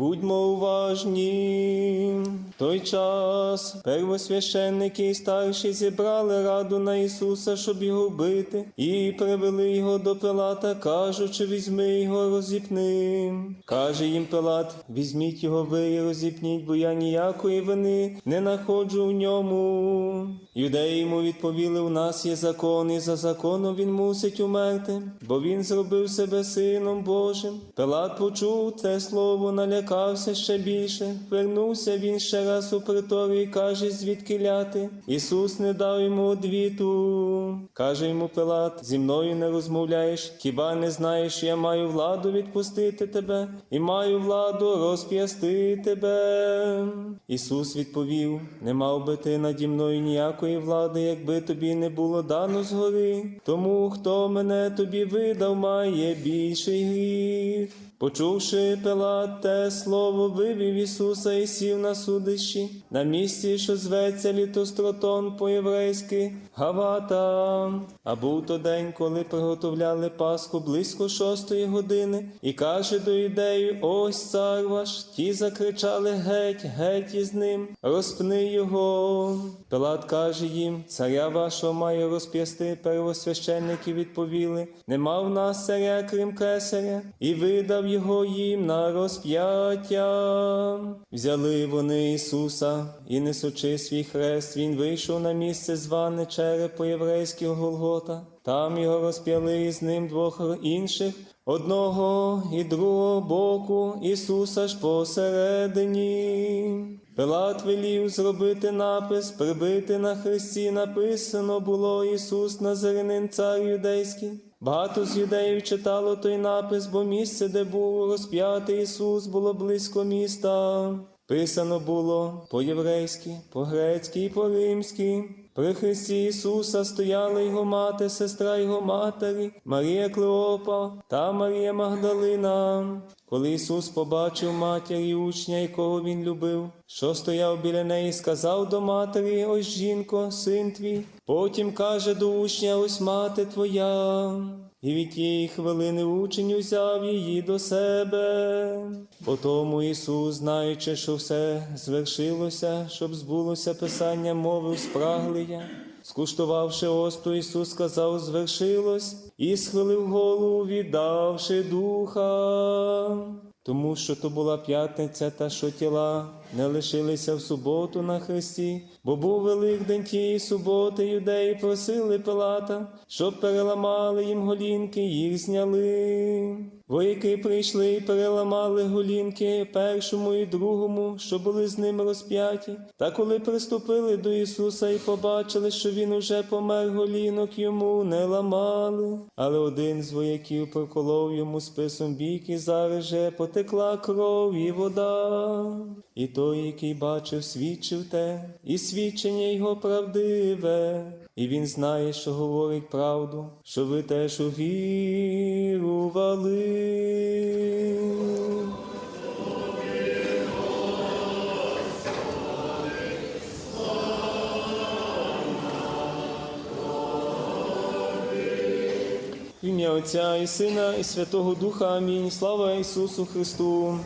Будьмо уважні. Той час первосвященники і старші зібрали раду на Ісуса, щоб його вбити, і привели його до Пилата, кажучи, візьми його, розіпни. Каже їм Пилат, візьміть його ви і розіпніть, бо я ніякої вини не находжу в ньому. Юдеї йому відповіли: у нас є закон, і за законом він мусить умерти, бо він зробив себе сином Божим. Пилат почув те слово, налякався ще більше. Вернувся він ще раз у приторію і каже, звідки ляти. Ісус не дав йому одвіту. Каже йому Пилат: зі мною не розмовляєш, хіба не знаєш, я маю владу відпустити тебе і маю владу розп'ясти тебе. Ісус відповів: Не мав би ти наді мною ніякої влади, якби тобі не було дано згори. Тому хто мене тобі видав, має більший гріх. Почувши Пилат те слово, вивів Ісуса і сів на судищі, на місці, що зветься літостротон по-єврейськи Гавата. А був то день, коли приготовляли Пасху близько шостої години, і каже до ідею: Ось цар ваш. Ті закричали геть, геть із ним, розпни його. Пилат каже їм: Царя вашого має розп'ясти. Первосвященники відповіли: Нема в нас царя, крім кесаря, і видав його їм на розп'яття. Взяли вони Ісуса і несучи свій хрест, він вийшов на місце зване череп по-єврейськи Голгота. Там його розп'яли і з ним двох інших, одного і другого боку Ісуса ж посередині. Пилат велів зробити напис, прибити на хресті, написано було Ісус Назаринин, цар юдейський. Багато з юдеїв читало той напис, бо місце, де був розп'ятий Ісус, було близько міста. Писано було по-єврейськи, по-грецьки і по-римськи. При Христі Ісуса стояла його мати, сестра його матері, Марія Клеопа та Марія Магдалина. Коли Ісус побачив матір і учня, якого він любив, що стояв біля неї, сказав до матері: Ось жінко, син твій. Потім каже до учня: Ось мати твоя. І від тієї хвилини учень узяв її до себе. Потому Ісус, знаючи, що все звершилося, щоб збулося Писання, мовив спраглия. Скуштувавши осту, Ісус сказав, звершилось, і схилив голову, віддавши духа. Тому що то була п'ятниця, та що тіла не лишилися в суботу на хресті, бо був Великдень тієї суботи, юдеї просили Пилата, щоб переламали їм голінки, їх зняли. Вояки прийшли і переламали голінки першому і другому, що були з ним розп'яті. Та коли приступили до Ісуса і побачили, що Він уже помер, голінок йому не ламали. Але один з вояків проколов йому списом бік, і зараз же потекла кров і вода. І той, який бачив, свідчив те, і свідчення його правдиве. І він знає, що говорить правду, що ви теж увірували. Ім'я Отця і Сина, і Святого Духа. Амінь. Слава Ісусу Христу.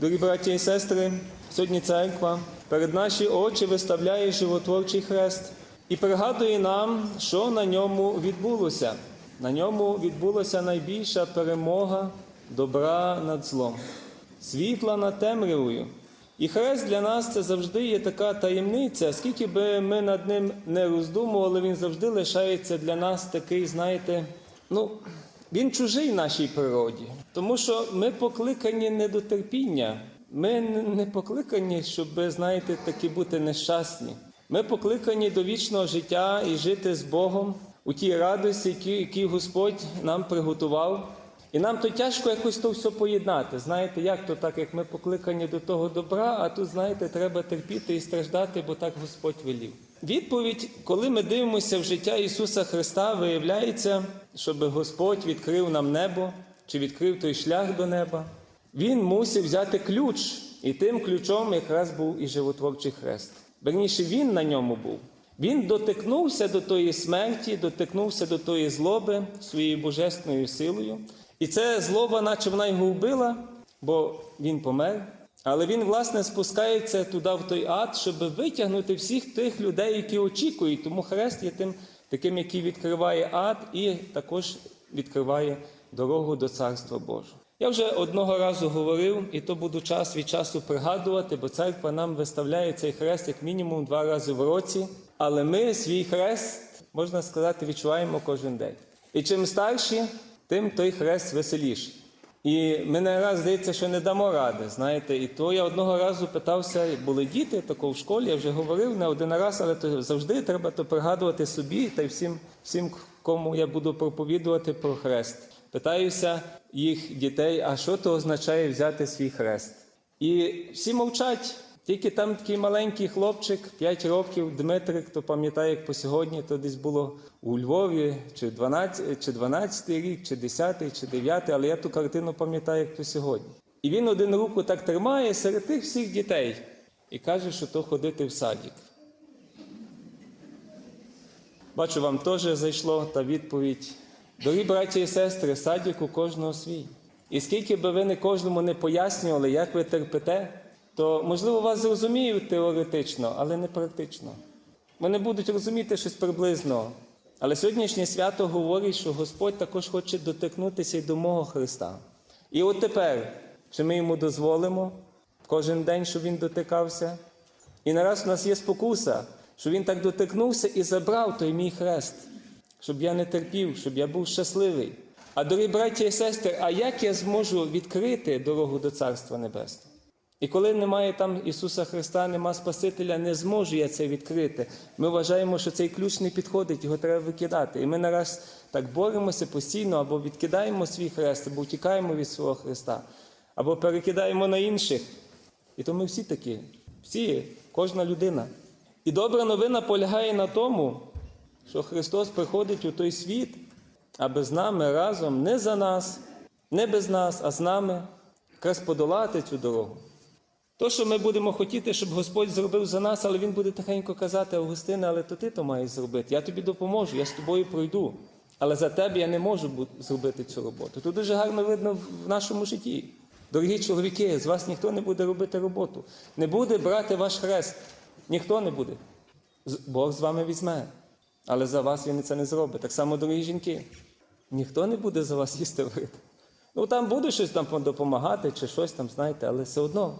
Дорогі браті і сестри, сьогодні церква перед наші очі виставляє животворчий хрест і пригадує нам, що на ньому відбулося. На ньому відбулася найбільша перемога добра над злом, світла над темрявою. І хрест для нас це завжди є така таємниця, скільки би ми над ним не роздумували, він завжди лишається для нас такий, знаєте, ну, він чужий нашій природі, тому що ми покликані не до терпіння, ми не покликані, щоб, знаєте, такі бути нещасні. Ми покликані до вічного життя і жити з Богом у тій радості, які, Господь нам приготував. І нам то тяжко якось то все поєднати. Знаєте, як то так, як ми покликані до того добра, а тут, знаєте, треба терпіти і страждати, бо так Господь велів. Відповідь, коли ми дивимося в життя Ісуса Христа, виявляється, щоб Господь відкрив нам небо чи відкрив той шлях до неба. Він мусив взяти ключ, і тим ключом якраз був і животворчий хрест. Верніше, він на ньому був. Він дотикнувся до тої смерті, дотикнувся до тої злоби своєю божественною силою. І це злоба, наче вона його вбила, бо він помер. Але він, власне, спускається туди в той ад, щоб витягнути всіх тих людей, які очікують. Тому хрест є тим таким, який відкриває ад, і також відкриває дорогу до Царства Божого. Я вже одного разу говорив, і то буду час від часу пригадувати, бо церква нам виставляє цей хрест як мінімум два рази в році. Але ми свій хрест, можна сказати, відчуваємо кожен день. І чим старші, тим той хрест веселіший. І мене раз здається, що не дамо ради, знаєте. І то я одного разу питався, були діти тако в школі, я вже говорив не один раз, але то завжди треба то пригадувати собі та й всім, всім, кому я буду проповідувати про хрест. Питаюся їх дітей, а що то означає взяти свій хрест? І всі мовчать. Тільки там такий маленький хлопчик, 5 років, Дмитрик, хто пам'ятає, як по сьогодні, то десь було у Львові, чи 12, чи 12 рік, чи 10, чи 9, але я ту картину пам'ятаю, як по сьогодні. І він один руку так тримає серед тих всіх дітей і каже, що то ходити в садик. Бачу, вам теж зайшло та відповідь. Дорогі браті і сестри, садик у кожного свій. І скільки би ви не кожному не пояснювали, як ви терпите, то можливо вас зрозуміють теоретично, але не практично. Вони будуть розуміти щось приблизно. Але сьогоднішнє свято говорить, що Господь також хоче дотикнутися й до мого Христа. І от тепер, чи ми йому дозволимо кожен день, щоб він дотикався? І нараз у нас є спокуса, що він так дотикнувся і забрав той мій хрест, щоб я не терпів, щоб я був щасливий. А дорогі браті і сестри, а як я зможу відкрити дорогу до Царства Небесного? І коли немає там Ісуса Христа, нема Спасителя, не зможу я це відкрити. Ми вважаємо, що цей ключ не підходить, його треба викидати. І ми нараз так боремося постійно, або відкидаємо свій хрест, або втікаємо від свого Христа, або перекидаємо на інших. І то ми всі такі, всі, кожна людина. І добра новина полягає на тому, що Христос приходить у той світ, аби з нами разом, не за нас, не без нас, а з нами, якраз подолати цю дорогу. То, що ми будемо хотіти, щоб Господь зробив за нас, але Він буде тихенько казати, Августине, але то ти то маєш зробити. Я тобі допоможу, я з тобою пройду. Але за тебе я не можу зробити цю роботу. Тут дуже гарно видно в нашому житті. Дорогі чоловіки, з вас ніхто не буде робити роботу. Не буде брати ваш хрест. Ніхто не буде. Бог з вами візьме. Але за вас він це не зробить. Так само, дорогі жінки. Ніхто не буде за вас їсти варити. Ну там буде щось там допомагати чи щось там, знаєте, але все одно.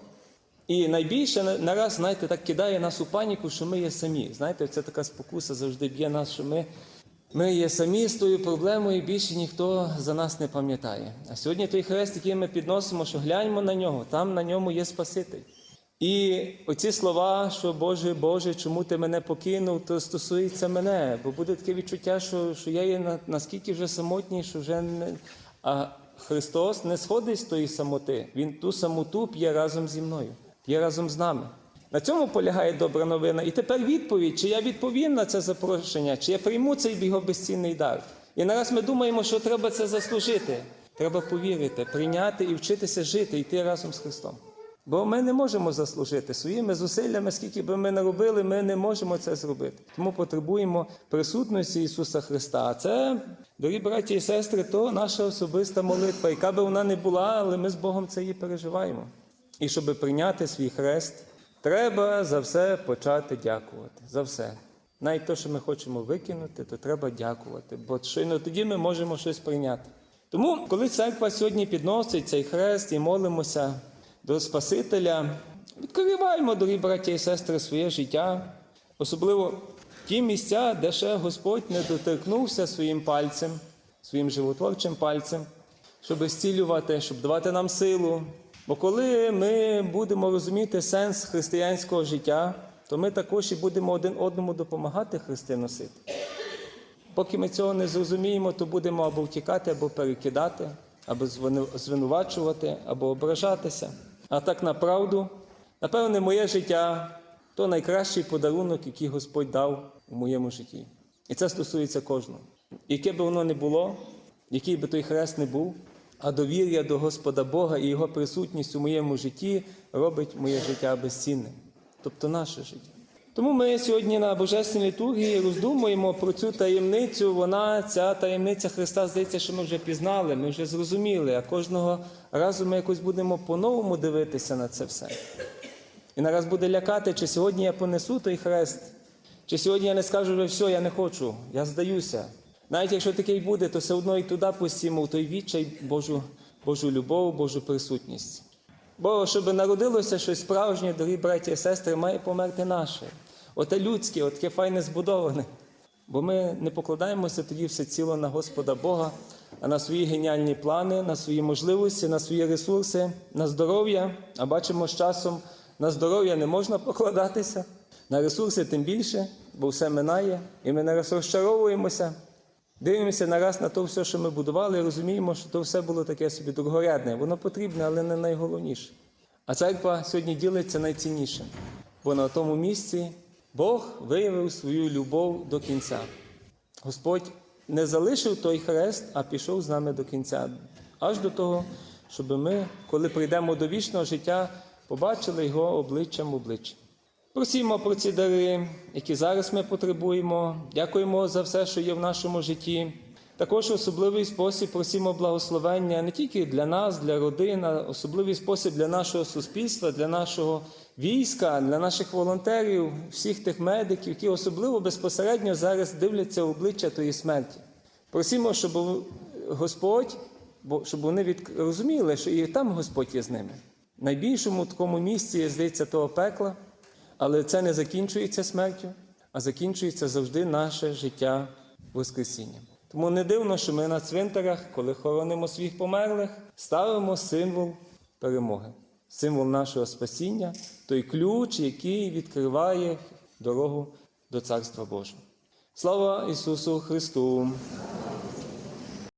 І найбільше нараз, знаєте, так кидає нас у паніку, що ми є самі. Знаєте, це така спокуса завжди б'є нас, що ми, ми є самі з тою проблемою, і більше ніхто за нас не пам'ятає. А сьогодні той хрест, який ми підносимо, що гляньмо на нього, там на ньому є Спаситель. І оці слова, що Боже, Боже, чому ти мене покинув, то стосується мене, бо буде таке відчуття, що, що я є на- наскільки вже самотній, що вже не. А Христос не сходить з тої самоти. Він ту самоту п'є разом зі мною, п'є разом з нами. На цьому полягає добра новина. І тепер відповідь, чи я відповім на це запрошення, чи я прийму цей його безцінний дар. І нараз ми думаємо, що треба це заслужити. Треба повірити, прийняти і вчитися жити, йти разом з Христом. Бо ми не можемо заслужити своїми зусиллями, скільки би ми не робили, ми не можемо це зробити. Тому потребуємо присутності Ісуса Христа. А це, дорогі браті і сестри, то наша особиста молитва, яка би вона не була, але ми з Богом це її переживаємо. І щоб прийняти свій хрест, треба за все почати дякувати. За все. Навіть те, що ми хочемо викинути, то треба дякувати, бо щойно тоді ми можемо щось прийняти. Тому, коли церква сьогодні підносить цей хрест і молимося до Спасителя, відкриваємо, дорогі браті і сестри, своє життя, особливо ті місця, де ще Господь не доторкнувся своїм пальцем, своїм животворчим пальцем, щоб зцілювати, щоб давати нам силу. Бо коли ми будемо розуміти сенс християнського життя, то ми також і будемо один одному допомагати хрести носити. Поки ми цього не зрозуміємо, то будемо або втікати, або перекидати, або звинувачувати, або ображатися. А так направду, напевне, моє життя то найкращий подарунок, який Господь дав у моєму житті. І це стосується кожного. Яке би воно не було, який би той хрест не був, а довір'я до Господа Бога і Його присутність у моєму житті робить моє життя безцінним. Тобто наше життя. Тому ми сьогодні на Божественній літургії роздумуємо про цю таємницю. Вона, ця таємниця Христа, здається, що ми вже пізнали, ми вже зрозуміли, а кожного разу ми якось будемо по-новому дивитися на це все. І нараз буде лякати, чи сьогодні я понесу той хрест, чи сьогодні я не скажу, вже все, я не хочу, я здаюся. Навіть якщо таке й буде, то все одно і туди пустимо, в той відчай Божу, Божу любов, Божу присутність. Бо щоб народилося щось справжнє, дорогі браті і сестри, має померти наше. Оте людське, от таке файне збудоване. Бо ми не покладаємося тоді все ціло на Господа Бога, а на свої геніальні плани, на свої можливості, на свої ресурси, на здоров'я. А бачимо з часом, на здоров'я не можна покладатися, на ресурси тим більше, бо все минає, і ми не розчаровуємося. Дивимося нараз на те все, що ми будували, і розуміємо, що то все було таке собі другорядне. Воно потрібне, але не найголовніше. А церква сьогодні ділиться найціннішим, бо на тому місці Бог виявив свою любов до кінця. Господь не залишив той хрест, а пішов з нами до кінця, аж до того, щоб ми, коли прийдемо до вічного життя, побачили його обличчям в обличчя. Просімо про ці дари, які зараз ми потребуємо. Дякуємо за все, що є в нашому житті. Також особливий спосіб просімо благословення не тільки для нас, для родин, а особливий спосіб для нашого суспільства, для нашого війська, для наших волонтерів, всіх тих медиків, які особливо безпосередньо зараз дивляться в обличчя тої смерті. Просімо, щоб Господь, щоб вони від... розуміли, що і там Господь є з ними. Найбільшому такому місці є, здається, того пекла. Але це не закінчується смертю, а закінчується завжди наше життя Воскресінням. Тому не дивно, що ми на цвинтарах, коли хоронимо своїх померлих, ставимо символ перемоги, символ нашого спасіння, той ключ, який відкриває дорогу до Царства Божого. Слава Ісусу Христу!